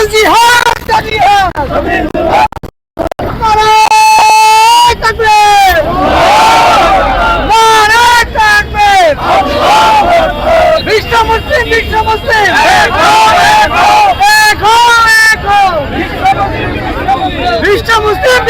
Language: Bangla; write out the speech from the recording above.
লাল জিহাদ জিহাদ। বিশ্ব মুসলিম বিশ্ব মুসলিম বিশ্ব মুসলিম।